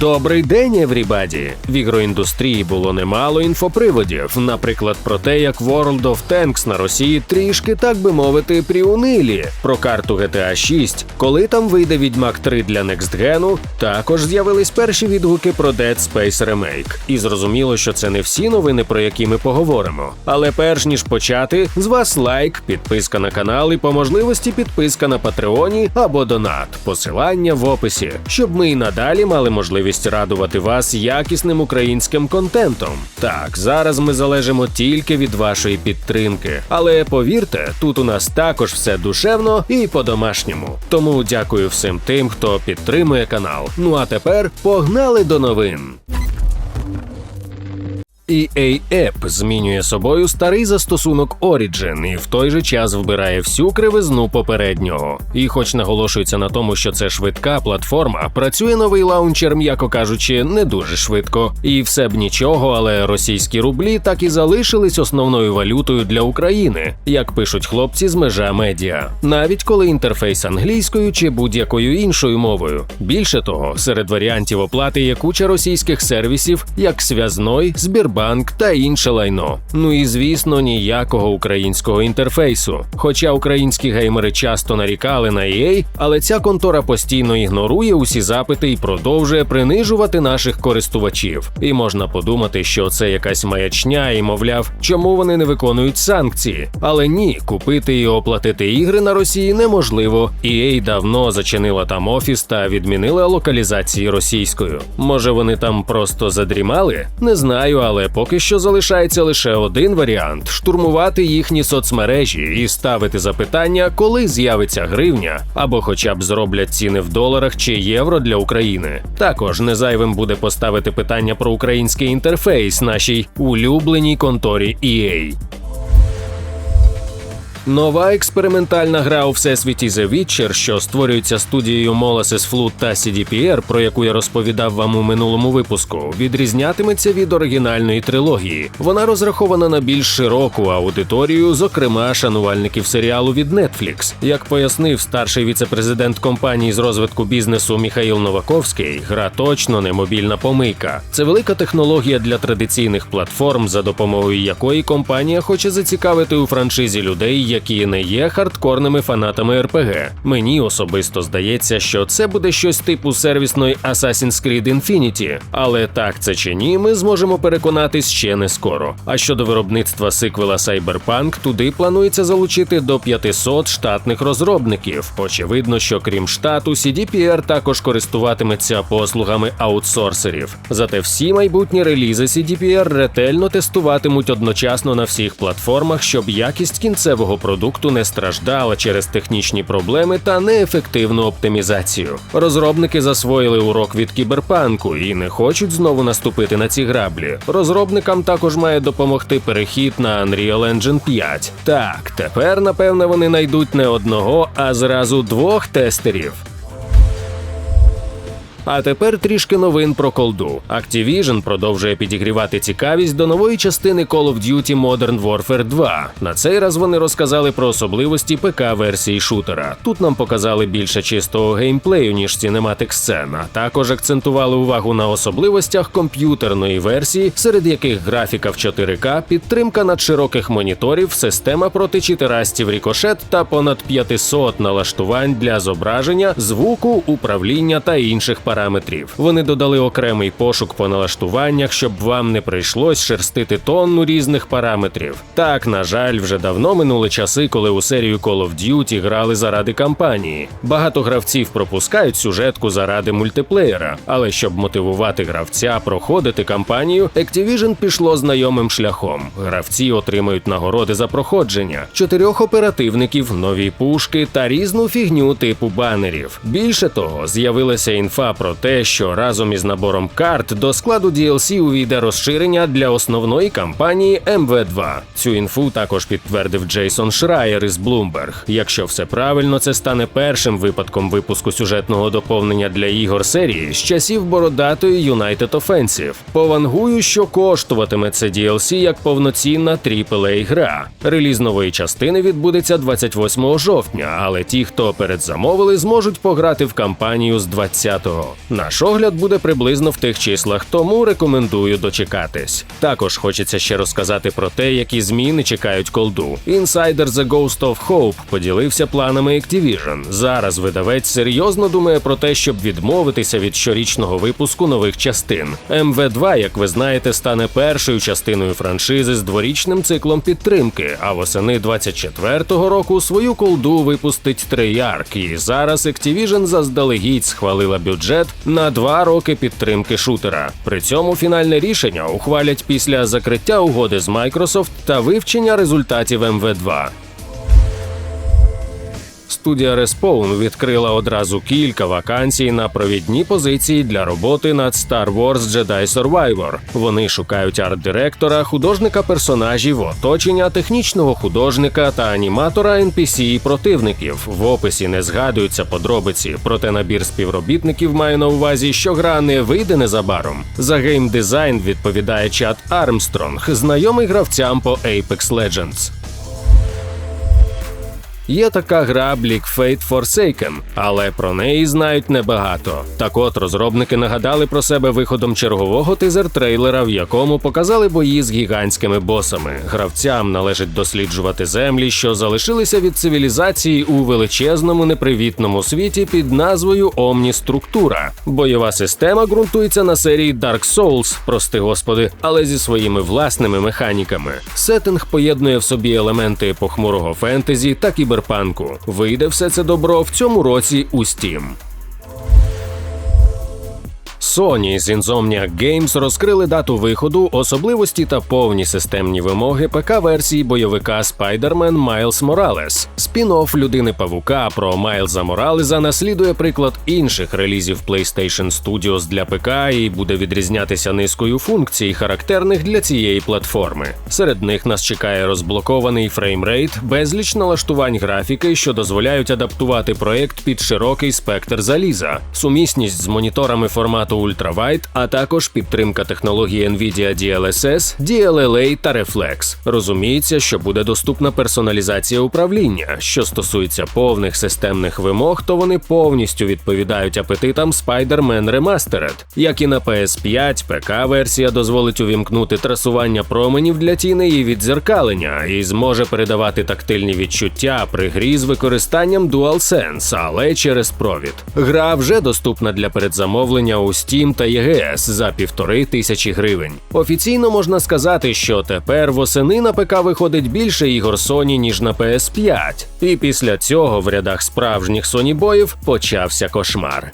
Добрий день, Еврібаді! В ігроіндустрії було немало інфоприводів, наприклад, про те, як World of Tanks на Росії трішки, так би мовити, пріунилі, про карту GTA 6, коли там вийде Відьмак 3 для Gen, також з'явились перші відгуки про Dead Space Remake. І зрозуміло, що це не всі новини, про які ми поговоримо. Але перш ніж почати, з вас лайк, підписка на канал і по можливості підписка на Патреоні або донат. Посилання в описі, щоб ми і надалі мали можливість радувати вас якісним українським контентом. Так, зараз ми залежимо тільки від вашої підтримки. Але повірте, тут у нас також все душевно і по-домашньому. Тому дякую всім тим, хто підтримує канал. Ну а тепер погнали до новин. EA App змінює собою старий застосунок Origin і в той же час вбирає всю кривизну попереднього. І, хоч наголошується на тому, що це швидка платформа, працює новий лаунчер, м'яко кажучи, не дуже швидко. І все б нічого, але російські рублі так і залишились основною валютою для України, як пишуть хлопці з межа медіа, навіть коли інтерфейс англійською чи будь-якою іншою мовою. Більше того, серед варіантів оплати є куча російських сервісів, як Связной, Збірбанк та інше лайно. Ну і звісно, ніякого українського інтерфейсу. Хоча українські геймери часто нарікали на EA, але ця контора постійно ігнорує усі запити і продовжує принижувати наших користувачів. І можна подумати, що це якась маячня, і мовляв, чому вони не виконують санкції. Але ні, купити і оплатити ігри на Росії неможливо. EA давно зачинила там офіс та відмінила локалізації російською. Може вони там просто задрімали? Не знаю, але поки що залишається лише один варіант: штурмувати їхні соцмережі і ставити запитання, коли з'явиться гривня, або хоча б зроблять ціни в доларах чи євро для України. Також не зайвим буде поставити питання про український інтерфейс нашій улюбленій конторі EA. Нова експериментальна гра у всесвіті The Witcher, що створюється студією Molasses Flood та CDPR, про яку я розповідав вам у минулому випуску, відрізнятиметься від оригінальної трилогії. Вона розрахована на більш широку аудиторію, зокрема шанувальників серіалу від Netflix. Як пояснив старший віцепрезидент компанії з розвитку бізнесу Міхаїл Новаковський, гра точно не мобільна помийка. Це велика технологія для традиційних платформ, за допомогою якої компанія хоче зацікавити у франшизі людей які не є хардкорними фанатами РПГ. Мені особисто здається, що це буде щось типу сервісної Assassin's Creed Infinity, але так це чи ні, ми зможемо переконатись ще не скоро. А щодо виробництва сиквела Cyberpunk, туди планується залучити до 500 штатних розробників. Очевидно, що крім штату, CDPR також користуватиметься послугами аутсорсерів. Зате всі майбутні релізи CDPR ретельно тестуватимуть одночасно на всіх платформах, щоб якість кінцевого продукту не страждала через технічні проблеми та неефективну оптимізацію. Розробники засвоїли урок від кіберпанку і не хочуть знову наступити на ці граблі. Розробникам також має допомогти перехід на Unreal Engine 5. Так, тепер напевне вони знайдуть не одного, а зразу двох тестерів. А тепер трішки новин про колду. Activision продовжує підігрівати цікавість до нової частини Call of Duty Modern Warfare 2. На цей раз вони розказали про особливості ПК-версії шутера. Тут нам показали більше чистого геймплею, ніж цінематик сцен, а також акцентували увагу на особливостях комп'ютерної версії, серед яких графіка в 4К, підтримка надшироких моніторів, система проти читерастів рікошет та понад 500 налаштувань для зображення, звуку, управління та інших параметрів параметрів. Вони додали окремий пошук по налаштуваннях, щоб вам не прийшлось шерстити тонну різних параметрів. Так, на жаль, вже давно минули часи, коли у серію Call of Duty грали заради кампанії. Багато гравців пропускають сюжетку заради мультиплеєра, але щоб мотивувати гравця проходити кампанію, Activision пішло знайомим шляхом. Гравці отримають нагороди за проходження, чотирьох оперативників, нові пушки та різну фігню типу банерів. Більше того, з'явилася інфа про про те, що разом із набором карт до складу DLC увійде розширення для основної кампанії МВ2. Цю інфу також підтвердив Джейсон Шрайер із Bloomberg. Якщо все правильно, це стане першим випадком випуску сюжетного доповнення для ігор серії з часів бородатої United Offensive. Повангую, що коштуватиме це DLC як повноцінна aaa гра. Реліз нової частини відбудеться 28 жовтня, але ті, хто передзамовили, зможуть пограти в кампанію з 20-го. Наш огляд буде приблизно в тих числах, тому рекомендую дочекатись. Також хочеться ще розказати про те, які зміни чекають колду. Інсайдер The Ghost of Hope поділився планами Activision. Зараз видавець серйозно думає про те, щоб відмовитися від щорічного випуску нових частин. МВ2, як ви знаєте, стане першою частиною франшизи з дворічним циклом підтримки. А восени 24-го року свою колду випустить Treyarch. І зараз Activision заздалегідь схвалила бюджет на два роки підтримки шутера. При цьому фінальне рішення ухвалять після закриття угоди з Microsoft та вивчення результатів МВ2. Студія Respawn відкрила одразу кілька вакансій на провідні позиції для роботи над Star Wars Jedi Survivor. Вони шукають арт-директора, художника персонажів, оточення, технічного художника та аніматора NPC і противників. В описі не згадуються подробиці, проте набір співробітників має на увазі, що гра не вийде незабаром. За геймдизайн відповідає чат Армстронг, знайомий гравцям по Apex Legends. Є така гра Bleak Fate Forsaken, але про неї знають небагато. Так от розробники нагадали про себе виходом чергового тизер-трейлера, в якому показали бої з гігантськими босами. Гравцям належить досліджувати землі, що залишилися від цивілізації у величезному непривітному світі під назвою Омніструктура. Бойова система ґрунтується на серії Dark Souls, прости господи, але зі своїми власними механіками. Сеттинг поєднує в собі елементи похмурого фентезі та кіберпанку. Вийде все це добро в цьому році у Steam. Sony з Insomniac Games розкрили дату виходу, особливості та повні системні вимоги ПК-версії бойовика Spider-Man Miles Morales. Спін-офф людини Павука про Майлза Моралеза наслідує приклад інших релізів PlayStation Studios для ПК і буде відрізнятися низкою функцій, характерних для цієї платформи. Серед них нас чекає розблокований фреймрейт, безліч налаштувань графіки, що дозволяють адаптувати проект під широкий спектр заліза, сумісність з моніторами формату Ultrawide, а також підтримка технології NVIDIA DLSS, DLLA та Reflex. Розуміється, що буде доступна персоналізація управління. Що стосується повних системних вимог, то вони повністю відповідають апетитам Spider-Man Remastered. Як і на PS5, ПК-версія дозволить увімкнути трасування променів для тіней і віддзеркалення і зможе передавати тактильні відчуття при грі з використанням DualSense, але через провід. Гра вже доступна для передзамовлення у Steam та EGS за півтори тисячі гривень. Офіційно можна сказати, що тепер восени на ПК виходить більше ігор Sony, ніж на PS5. І після цього в рядах справжніх Sony боїв почався кошмар.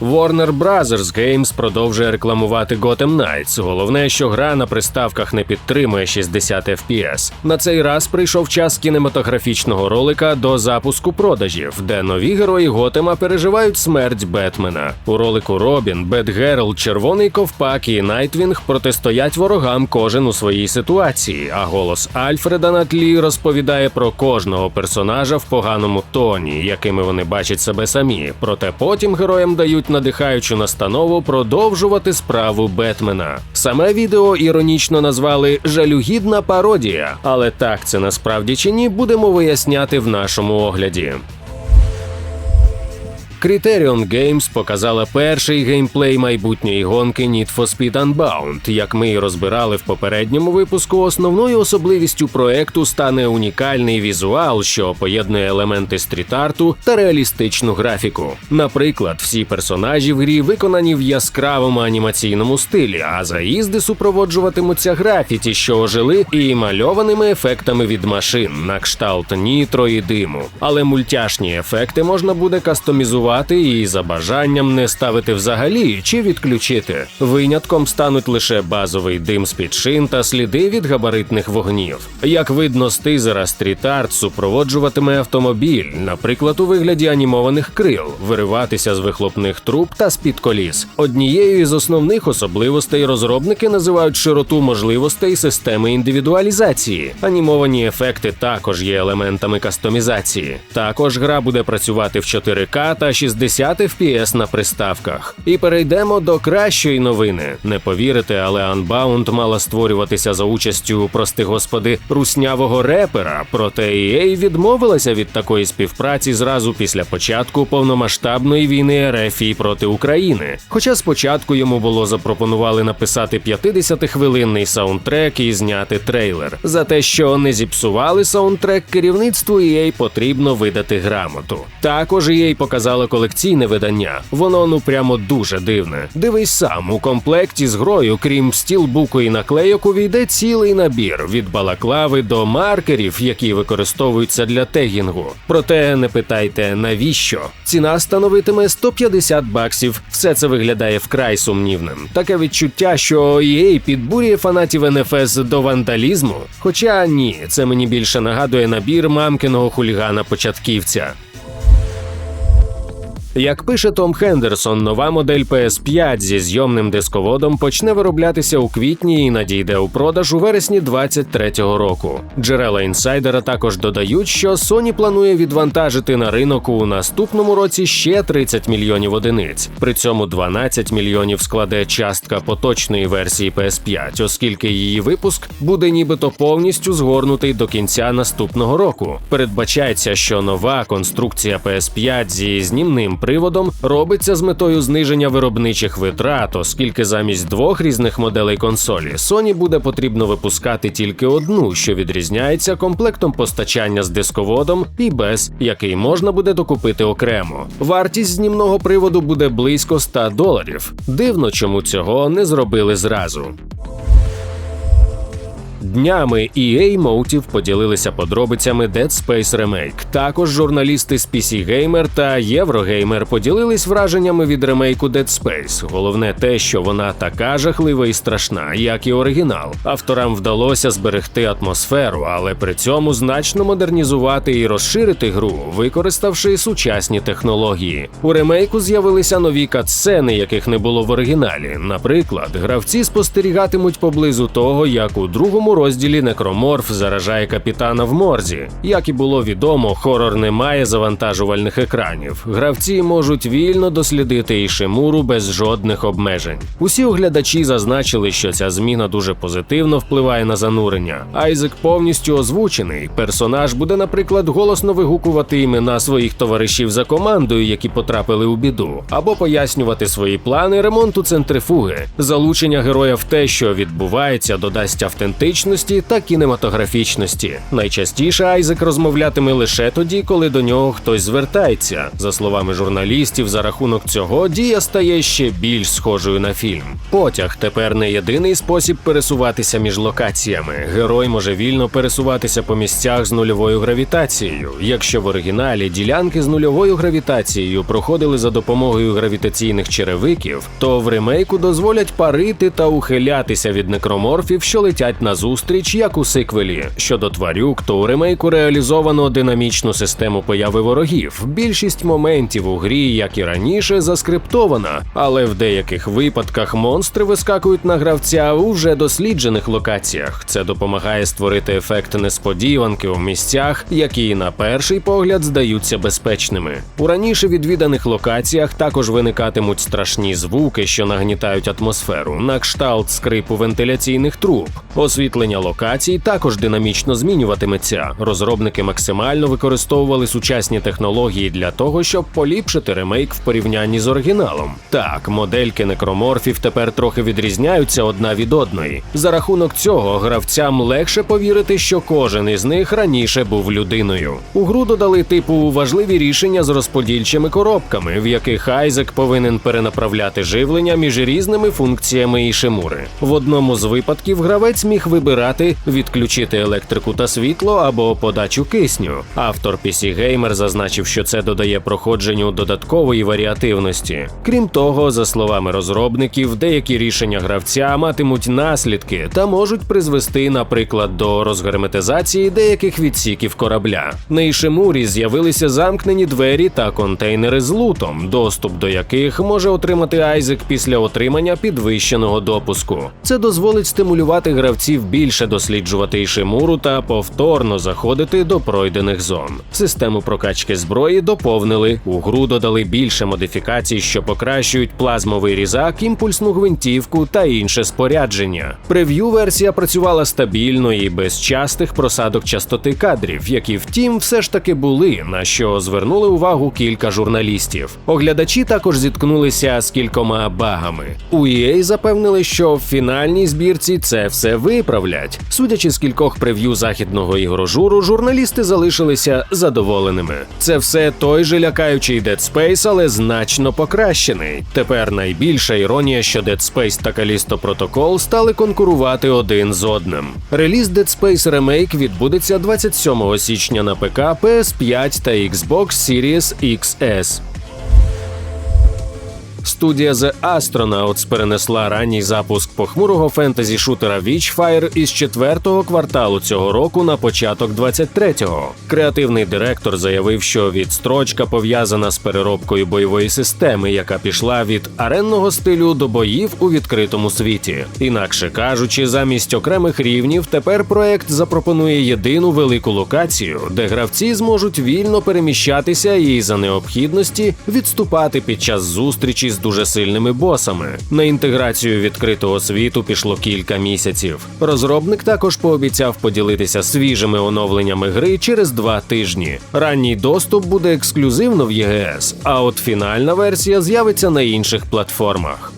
Warner Brothers Games продовжує рекламувати Gotham Knights. Головне, що гра на приставках не підтримує 60 FPS. На цей раз прийшов час кінематографічного ролика до запуску продажів, де нові герої Готема переживають смерть Бетмена. У ролику Робін, Бетгерл, Червоний Ковпак і Найтвінг протистоять ворогам кожен у своїй ситуації. А голос Альфреда на тлі розповідає про кожного персонажа в поганому тоні, якими вони бачать себе самі. Проте потім героям дають надихаючу настанову продовжувати справу Бетмена. Саме відео іронічно назвали жалюгідна пародія, але так це насправді чи ні, будемо виясняти в нашому огляді. Criterion Games показала перший геймплей майбутньої гонки Need for Speed Unbound. Як ми і розбирали в попередньому випуску, основною особливістю проекту стане унікальний візуал, що поєднує елементи стріт-арту та реалістичну графіку. Наприклад, всі персонажі в грі виконані в яскравому анімаційному стилі, а заїзди супроводжуватимуться графіті, що ожили, і мальованими ефектами від машин на кшталт нітро і диму. Але мультяшні ефекти можна буде кастомізувати і за бажанням не ставити взагалі чи відключити. Винятком стануть лише базовий дим з під шин та сліди від габаритних вогнів. Як видно з тизера, стріт-арт супроводжуватиме автомобіль, наприклад, у вигляді анімованих крил, вириватися з вихлопних труб та з-під коліс. Однією із основних особливостей розробники називають широту можливостей системи індивідуалізації. Анімовані ефекти також є елементами кастомізації. Також гра буде працювати в 4К та 60 FPS на приставках. І перейдемо до кращої новини. Не повірите, але Unbound мала створюватися за участю, прости господи, руснявого репера. Проте EA відмовилася від такої співпраці зразу після початку повномасштабної війни РФ проти України. Хоча спочатку йому було запропонували написати 50-хвилинний саундтрек і зняти трейлер. За те, що не зіпсували саундтрек, керівництву EA потрібно видати грамоту. Також EA показала колекційне видання. Воно ну прямо дуже дивне. Дивись сам у комплекті з грою, крім стілбуку і наклейок, увійде цілий набір від балаклави до маркерів, які використовуються для тегінгу. Проте не питайте навіщо. Ціна становитиме 150 баксів. Все це виглядає вкрай сумнівним. Таке відчуття, що EA підбурює фанатів НФС до вандалізму. Хоча ні, це мені більше нагадує набір мамкиного хулігана початківця. Як пише Том Хендерсон, нова модель PS5 зі зйомним дисководом почне вироблятися у квітні і надійде у продаж у вересні 23-го року. Джерела інсайдера також додають, що Sony планує відвантажити на ринок у наступному році ще 30 мільйонів одиниць. При цьому 12 мільйонів складе частка поточної версії PS5, оскільки її випуск буде нібито повністю згорнутий до кінця наступного року. Передбачається, що нова конструкція PS5 зі знімним приводом робиться з метою зниження виробничих витрат, оскільки замість двох різних моделей консолі Sony буде потрібно випускати тільки одну, що відрізняється комплектом постачання з дисководом і без, який можна буде докупити окремо. Вартість знімного приводу буде близько 100 доларів. Дивно, чому цього не зробили зразу. Днями EA Motive поділилися подробицями Dead Space Remake. Також журналісти з PC Gamer та Eurogamer поділились враженнями від ремейку Dead Space. Головне те, що вона така жахлива і страшна, як і оригінал. Авторам вдалося зберегти атмосферу, але при цьому значно модернізувати і розширити гру, використавши сучасні технології. У ремейку з'явилися нові катсцени, яких не було в оригіналі. Наприклад, гравці спостерігатимуть поблизу того, як у другому розділі некроморф заражає капітана в морзі. Як і було відомо, хорор не має завантажувальних екранів. Гравці можуть вільно дослідити Ішимуру без жодних обмежень. Усі оглядачі зазначили, що ця зміна дуже позитивно впливає на занурення. Айзек повністю озвучений. Персонаж буде, наприклад, голосно вигукувати імена своїх товаришів за командою, які потрапили у біду, або пояснювати свої плани ремонту центрифуги. Залучення героя в те, що відбувається, додасть автентичності та кінематографічності. Найчастіше Айзек розмовлятиме лише тоді, коли до нього хтось звертається. За словами журналістів, за рахунок цього дія стає ще більш схожою на фільм. Потяг тепер не єдиний спосіб пересуватися між локаціями. Герой може вільно пересуватися по місцях з нульовою гравітацією. Якщо в оригіналі ділянки з нульовою гравітацією проходили за допомогою гравітаційних черевиків, то в ремейку дозволять парити та ухилятися від некроморфів, що летять назустріч, як у сиквелі. Щодо тварюк, то у ремейку реалізовано динамічну систему появи ворогів. Більшість моментів у грі, як і раніше, заскриптована, але в деяких випадках монстри вискакують на гравця у вже досліджених локаціях. Це допомагає створити ефект несподіванки у місцях, які на перший погляд здаються безпечними. У раніше відвіданих локаціях також виникатимуть страшні звуки, що нагнітають атмосферу, на кшталт скрипу вентиляційних труб. Освітлення локацій також динамічно змінюватиметься. Розробники максимально використовували сучасні технології для того, щоб поліпшити ремейк в порівнянні з оригіналом. Так, модельки некроморфів тепер трохи відрізняються одна від одної. За рахунок цього гравцям легше повірити, що кожен із них раніше був людиною. У гру додали типу важливі рішення з розподільчими коробками, в яких Айзек повинен перенаправляти живлення між різними функціями Ішимури. В одному з випадків гравець міг вибирати відключити електрику та світло або подачу кисню. Автор PC Gamer зазначив, що це додає проходженню додаткової варіативності. Крім того, за словами розробників, деякі рішення гравця матимуть наслідки та можуть призвести, наприклад, до розгерметизації деяких відсіків корабля. На Ішимурі з'явилися замкнені двері та контейнери з лутом, доступ до яких може отримати Айзек після отримання підвищеного допуску. Це дозволить стимулювати гравців більше досліджувати Ішимуру та повторно заходити до пройдених зон. Систему прокачки зброї доповнили. У гру додали більше модифікацій, що покращують плазмовий різак, імпульсну гвинтівку та інше спорядження. Прев'ю версія працювала стабільно і без частих просадок частоти кадрів, які втім все ж таки були, на що звернули увагу кілька журналістів. Оглядачі також зіткнулися з кількома багами. У EA запевнили, що в фінальній збірці це все виправлять. Судячи з кількох прев'ю західного ігрожуру, журналісти залишилися задоволеними. Це все той же лякаючий Dead Space, але значно покращений. Тепер найбільша іронія, що Dead Space та Callisto Protocol стали конкурувати один з одним. Реліз Dead Space Remake відбудеться 27 січня на ПК, PS5 та Xbox Series XS. Студія The Astronauts перенесла ранній запуск похмурого фентезі шутера Witchfire із четвертого кварталу цього року на початок 23-го. Креативний директор заявив, що відстрочка пов'язана з переробкою бойової системи, яка пішла від аренного стилю до боїв у відкритому світі. Інакше кажучи, замість окремих рівнів тепер проект запропонує єдину велику локацію, де гравці зможуть вільно переміщатися і за необхідності відступати під час зустрічі з дуже сильними босами. На інтеграцію відкритого світу пішло кілька місяців. Розробник також пообіцяв поділитися свіжими оновленнями гри через два тижні. Ранній доступ буде ексклюзивно в ЄГС, а от фінальна версія з'явиться на інших платформах.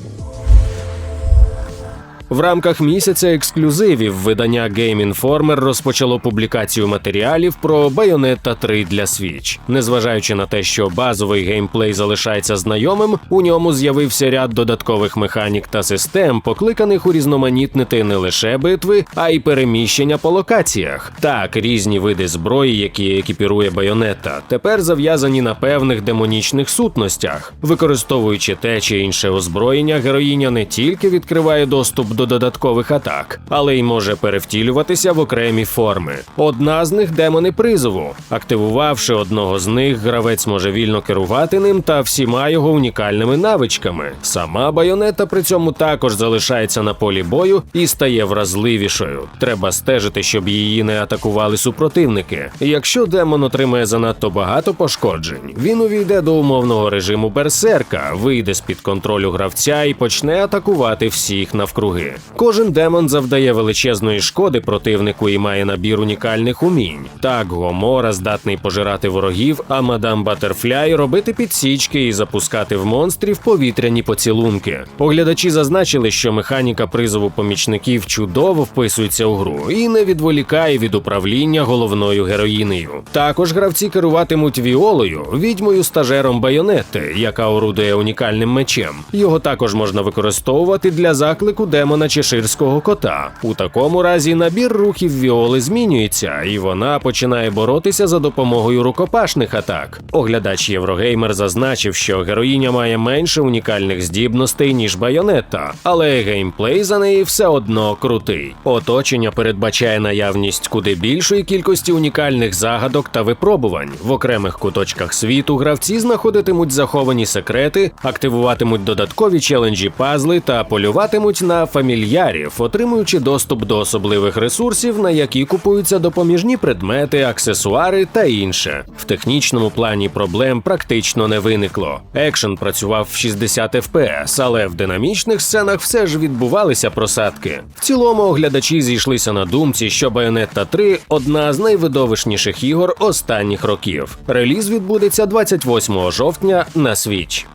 В рамках місяця ексклюзивів видання Game Informer розпочало публікацію матеріалів про Bayonetta 3 для Switch. Незважаючи на те, що базовий геймплей залишається знайомим, у ньому з'явився ряд додаткових механік та систем, покликаних урізноманітнити не лише битви, а й переміщення по локаціях. Так, різні види зброї, які екіпірує Bayonetta, тепер зав'язані на певних демонічних сутностях. Використовуючи те чи інше озброєння, героїня не тільки відкриває доступ до додаткових атак, але й може перевтілюватися в окремі форми. Одна з них демони призову. Активувавши одного з них, гравець може вільно керувати ним та всіма його унікальними навичками. Сама байонета при цьому також залишається на полі бою і стає вразливішою. Треба стежити, щоб її не атакували супротивники. Якщо демон отримає занадто багато пошкоджень, він увійде до умовного режиму берсерка, вийде з під контролю гравця і почне атакувати всіх навкруги. Кожен демон завдає величезної шкоди противнику і має набір унікальних умінь. Так, Гомора здатний пожирати ворогів, а мадам Батерфляй робити підсічки і запускати в монстрів повітряні поцілунки. Оглядачі зазначили, що механіка призову помічників чудово вписується у гру і не відволікає від управління головною героїнею. Також гравці керуватимуть віолою, відьмою стажером байонети, яка орудує унікальним мечем. Його також можна використовувати для заклику демона чеширського кота. У такому разі набір рухів Віоли змінюється, і вона починає боротися за допомогою рукопашних атак. Оглядач Єврогеймер зазначив, що героїня має менше унікальних здібностей ніж байонетта, але геймплей за неї все одно крутий. Оточення передбачає наявність куди більшої кількості унікальних загадок та випробувань. В окремих куточках світу гравці знаходитимуть заховані секрети, активуватимуть додаткові челенджі пазли та полюватимуть на фамільярів, отримуючи доступ до особливих ресурсів, на які купуються допоміжні предмети, аксесуари та інше. В технічному плані проблем практично не виникло. Екшен працював в 60 FPS, але в динамічних сценах все ж відбувалися просадки. В цілому оглядачі зійшлися на думці, що Bayonetta 3 – одна з найвидовищніших ігор останніх років. Реліз відбудеться 28 жовтня на Switch.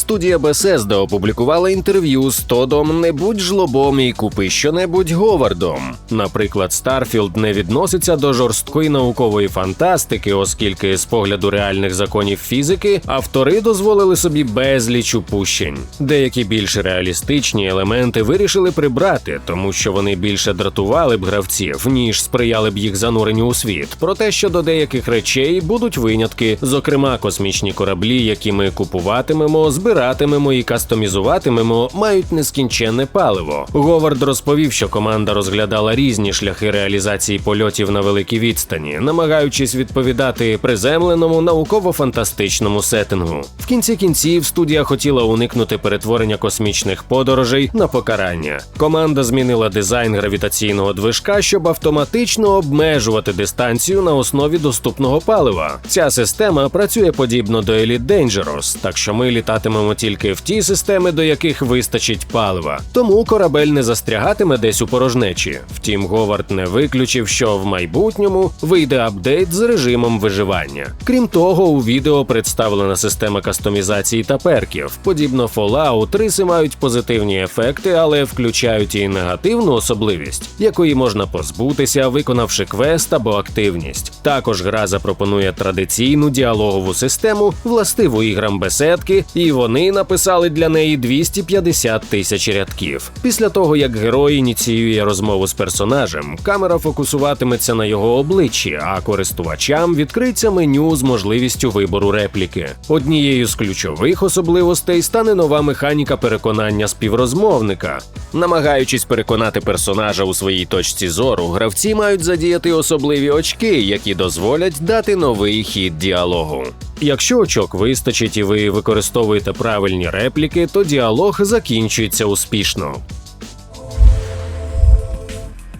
Студія Bethesda опублікувала інтерв'ю з Тодом Не будь жлобом і купи щонебудь Говардом. Наприклад, Старфілд не відноситься до жорсткої наукової фантастики, оскільки з погляду реальних законів фізики автори дозволили собі безліч упущень. Деякі більш реалістичні елементи вирішили прибрати, тому що вони більше дратували б гравців, ніж сприяли б їх зануренню у світ. Проте щодо деяких речей будуть винятки, зокрема космічні кораблі, які ми купуватимемо, збиратимемо збиратимемо і кастомізуватимемо, мають нескінченне паливо. Говард розповів, що команда розглядала різні шляхи реалізації польотів на великій відстані, намагаючись відповідати приземленому науково-фантастичному сеттингу. В кінці кінців студія хотіла уникнути перетворення космічних подорожей на покарання. Команда змінила дизайн гравітаційного движка, щоб автоматично обмежувати дистанцію на основі доступного палива. Ця система працює подібно до Elite Dangerous, так що ми літатимемо тільки в ті системи, до яких вистачить палива. Тому корабель не застрягатиме десь у порожнечі. Втім, Говард не виключив, що в майбутньому вийде апдейт з режимом виживання. Крім того, у відео представлена система кастомізації та перків. Подібно Fallout, риси мають позитивні ефекти, але включають і негативну особливість, якої можна позбутися, виконавши квест або активність. Також гра запропонує традиційну діалогову систему, властиву іграм беседки, і вони написали для неї 250 тисяч рядків. Після того, як герой ініціює розмову з персонажем, камера фокусуватиметься на його обличчі, а користувачам відкриться меню з можливістю вибору репліки. Однією з ключових особливостей стане нова механіка переконання співрозмовника. Намагаючись переконати персонажа у своїй точці зору, гравці мають задіяти особливі очки, які дозволять дати новий хід діалогу. Якщо очок вистачить і ви використовуєте правильні репліки, то діалог закінчується успішно.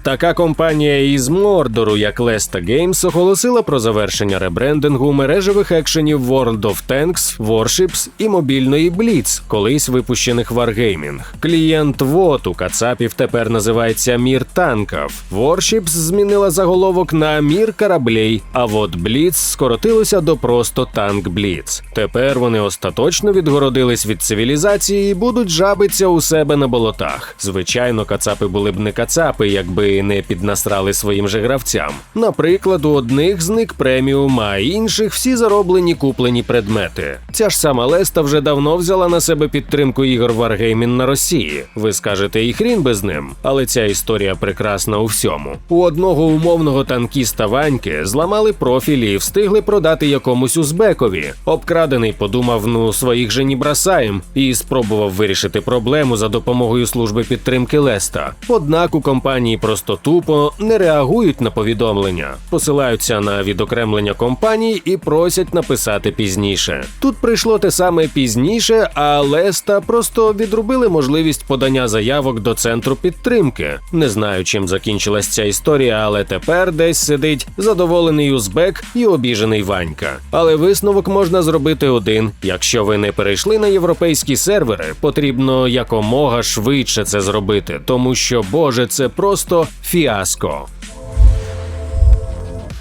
Така компанія із Мордору, як Lesta Games, оголосила про завершення ребрендингу мережевих екшенів World of Tanks, Warships і мобільної Blitz, колись випущених Wargaming. Клієнт ВОТ у Кацапів тепер називається Мір танків. Warships змінила заголовок на Мір кораблей, а вот Blitz скоротилося до просто танк Blitz. Тепер вони остаточно відгородились від цивілізації і будуть жабитися у себе на болотах. Звичайно, кацапи були б не кацапи, якби не піднасрали своїм же гравцям. Наприклад, у одних зник преміум, а інших всі зароблені куплені предмети. Ця ж сама Леста вже давно взяла на себе підтримку ігор Wargaming на Росії. Ви скажете, і хрін без ним, але ця історія прекрасна у всьому. У одного умовного танкіста Ваньки зламали профілі і встигли продати якомусь узбекові. Обкрадений подумав, ну своїх же ні бросаєм, і спробував вирішити проблему за допомогою служби підтримки Леста. Однак у компанії просто тупо не реагують на повідомлення, посилаються на відокремлення компаній і просять написати пізніше. Тут прийшло те саме пізніше, а Леста просто відрубили можливість подання заявок до центру підтримки. Не знаю, чим закінчилась ця історія, але тепер десь сидить задоволений узбек і обіжений Ванька. Але висновок можна зробити один: якщо ви не перейшли на європейські сервери, потрібно якомога швидше це зробити, тому що Боже, це просто фіаско.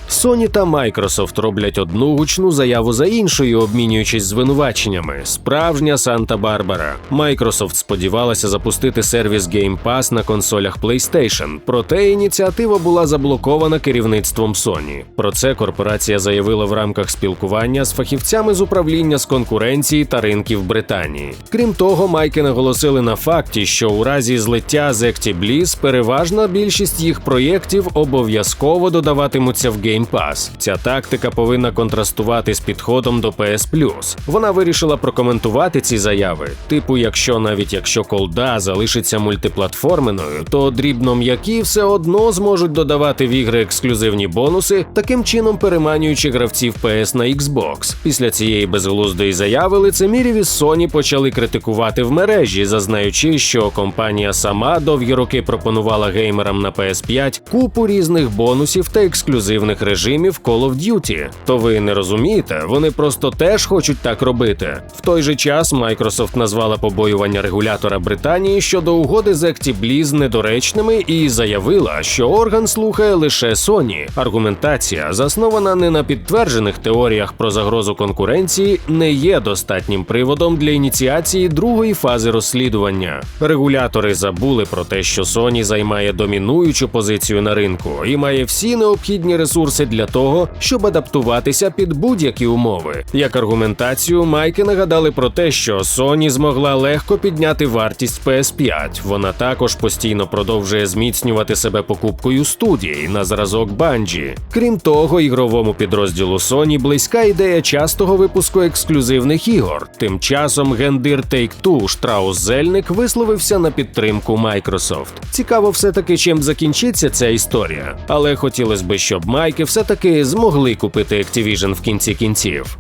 Sony та Microsoft роблять одну гучну заяву за іншою, обмінюючись звинуваченнями. Справжня Санта-Барбара. Microsoft сподівалася запустити сервіс Game Pass на консолях PlayStation, проте ініціатива була заблокована керівництвом Sony. Про це корпорація заявила в рамках спілкування з фахівцями з управління з конкуренції та ринків Британії. Крім того, майки наголосили на факті, що у разі злиття з Bliss переважна більшість їх проєктів обов'язково додаватимуться в Game Pass. Ця тактика повинна контрастувати з підходом до PS Plus. Вона вирішила прокоментувати ці заяви. Типу, якщо навіть якщо колда залишиться мультиплатформеною, то дрібно м'які все одно зможуть додавати в ігри ексклюзивні бонуси, таким чином переманюючи гравців PS на Xbox. Після цієї безглуздої заяви лицемірів із Sony почали критикувати в мережі, зазнаючи, що компанія сама довгі роки пропонувала геймерам на PS5 купу різних бонусів та ексклюзивних режимів Call of Duty. То ви не розумієте, вони просто теж хочуть так робити. В той же час Microsoft назвала побоювання регулятора Британії щодо угоди з Actibliz недоречними і заявила, що орган слухає лише Sony. Аргументація, заснована не на підтверджених теоріях про загрозу конкуренції, не є достатнім приводом для ініціації другої фази розслідування. Регулятори забули про те, що Sony займає домінуючу позицію на ринку і має всі необхідні ресурси досить для того, щоб адаптуватися під будь-які умови. Як аргументацію, майки нагадали про те, що Sony змогла легко підняти вартість PS5. Вона також постійно продовжує зміцнювати себе покупкою студій на зразок Bungie. Крім того, ігровому підрозділу Sony близька ідея частого випуску ексклюзивних ігор. Тим часом гендир Take-Two Штраус Зельник висловився на підтримку Microsoft. Цікаво, все таки чим закінчиться ця історія, але хотілося б, щоб майки все таки змогли купити Activision в кінці кінців.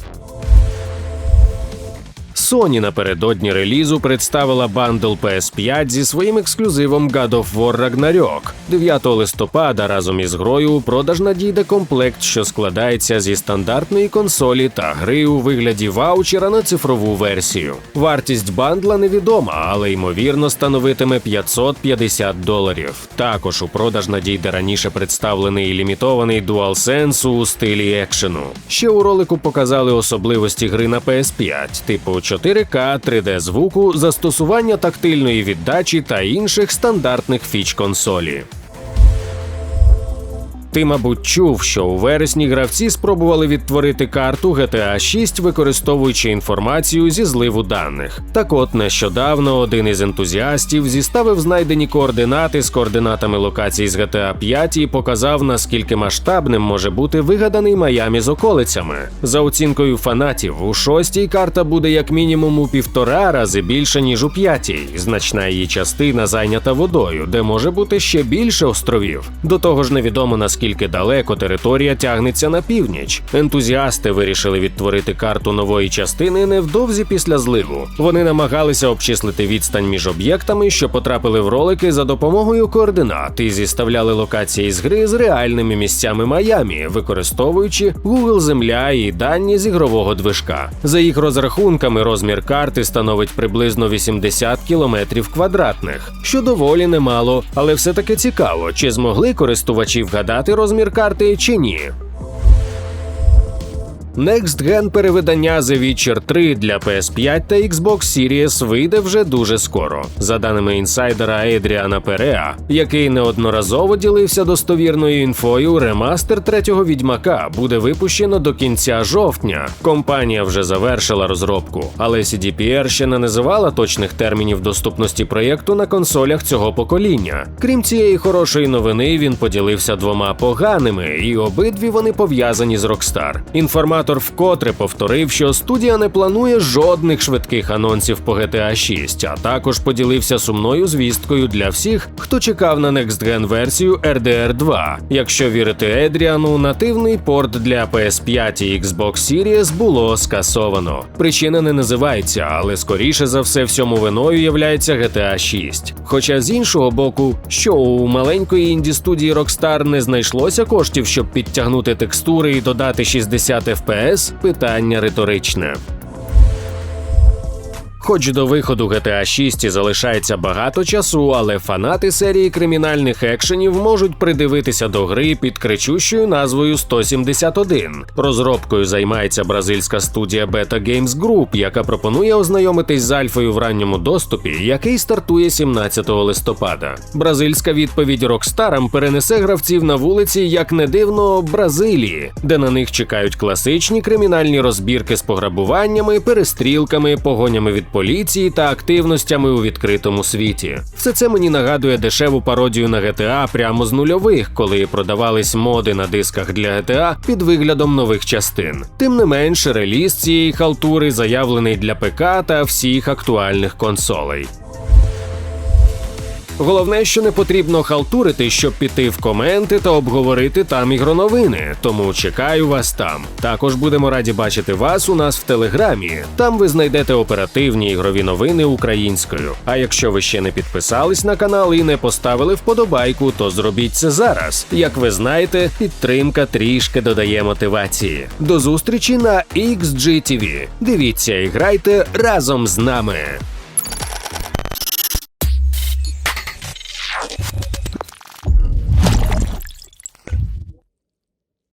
Sony напередодні релізу представила бандл PS5 зі своїм ексклюзивом God of War Ragnarok. 9 листопада разом із грою у продаж надійде комплект, що складається зі стандартної консолі та гри у вигляді ваучера на цифрову версію. Вартість бандла невідома, але ймовірно становитиме 550 доларів. Також у продаж надійде раніше представлений лімітований DualSense у стилі екшену. Ще у ролику показали особливості гри на PS5, типу 4К, 3D звуку, застосування тактильної віддачі та інших стандартних фіч консолі. Ти, мабуть, чув, що у вересні гравці спробували відтворити карту GTA 6, використовуючи інформацію зі зливу даних. Так от нещодавно один із ентузіастів зіставив знайдені координати з координатами локацій з GTA 5 і показав, наскільки масштабним може бути вигаданий Майамі з околицями. За оцінкою фанатів, у шостій карта буде як мінімум у півтора рази більше ніж у п'ятій. Значна її частина зайнята водою, де може бути ще більше островів. До того ж, невідомо наскільки наскільки далеко територія тягнеться на північ. Ентузіасти вирішили відтворити карту нової частини невдовзі після зливу. Вони намагалися обчислити відстань між об'єктами, що потрапили в ролики за допомогою координат і зіставляли локації з гри з реальними місцями Майамі, використовуючи Google Земля і дані з ігрового движка. За їх розрахунками, розмір карти становить приблизно 80 кілометрів квадратних, що доволі немало, але все таки цікаво, чи змогли користувачі вгадати розмір карти чи ні. Next Gen перевидання The Witcher 3 для PS5 та Xbox Series вийде вже дуже скоро. За даними інсайдера Едріана Переа, який неодноразово ділився достовірною інфою, ремастер третього відьмака буде випущено до кінця жовтня. Компанія вже завершила розробку, але CDPR ще не називала точних термінів доступності проєкту на консолях цього покоління. Крім цієї хорошої новини, він поділився двома поганими, і обидві вони пов'язані з Rockstar. Інформатор Інформатор вкотре повторив, що студія не планує жодних швидких анонсів по GTA 6, а також поділився сумною звісткою для всіх, хто чекав на Next Gen версію RDR 2. Якщо вірити Едріану, нативний порт для PS5 і Xbox Series було скасовано. Причина не називається, але скоріше за все всьому виною являється GTA 6. Хоча з іншого боку, що у маленької інді студії Rockstar не знайшлося коштів, щоб підтягнути текстури і додати 60 FPS, ФПС питання риторичне. Хоч до виходу GTA 6 залишається багато часу, але фанати серії кримінальних екшенів можуть придивитися до гри під кричущою назвою 171. Розробкою займається бразильська студія Beta Games Group, яка пропонує ознайомитись з альфою в ранньому доступі, який стартує 17 листопада. Бразильська відповідь Рокстарам перенесе гравців на вулиці, як не дивно, Бразилії, де на них чекають класичні кримінальні розбірки з пограбуваннями, перестрілками, погонями від поліції та активностями у відкритому світі. Все це мені нагадує дешеву пародію на GTA прямо з нульових, коли продавались моди на дисках для GTA під виглядом нових частин. Тим не менш, реліз цієї халтури заявлений для ПК та всіх актуальних консолей. Головне, що не потрібно халтурити, щоб піти в коменти та обговорити там ігроновини. Тому чекаю вас там. Також будемо раді бачити вас у нас в телеграмі. Там ви знайдете оперативні ігрові новини українською. А якщо ви ще не підписались на канал і не поставили вподобайку, то зробіть це зараз. Як ви знаєте, підтримка трішки додає мотивації. До зустрічі на XGTV. Дивіться і грайте разом з нами.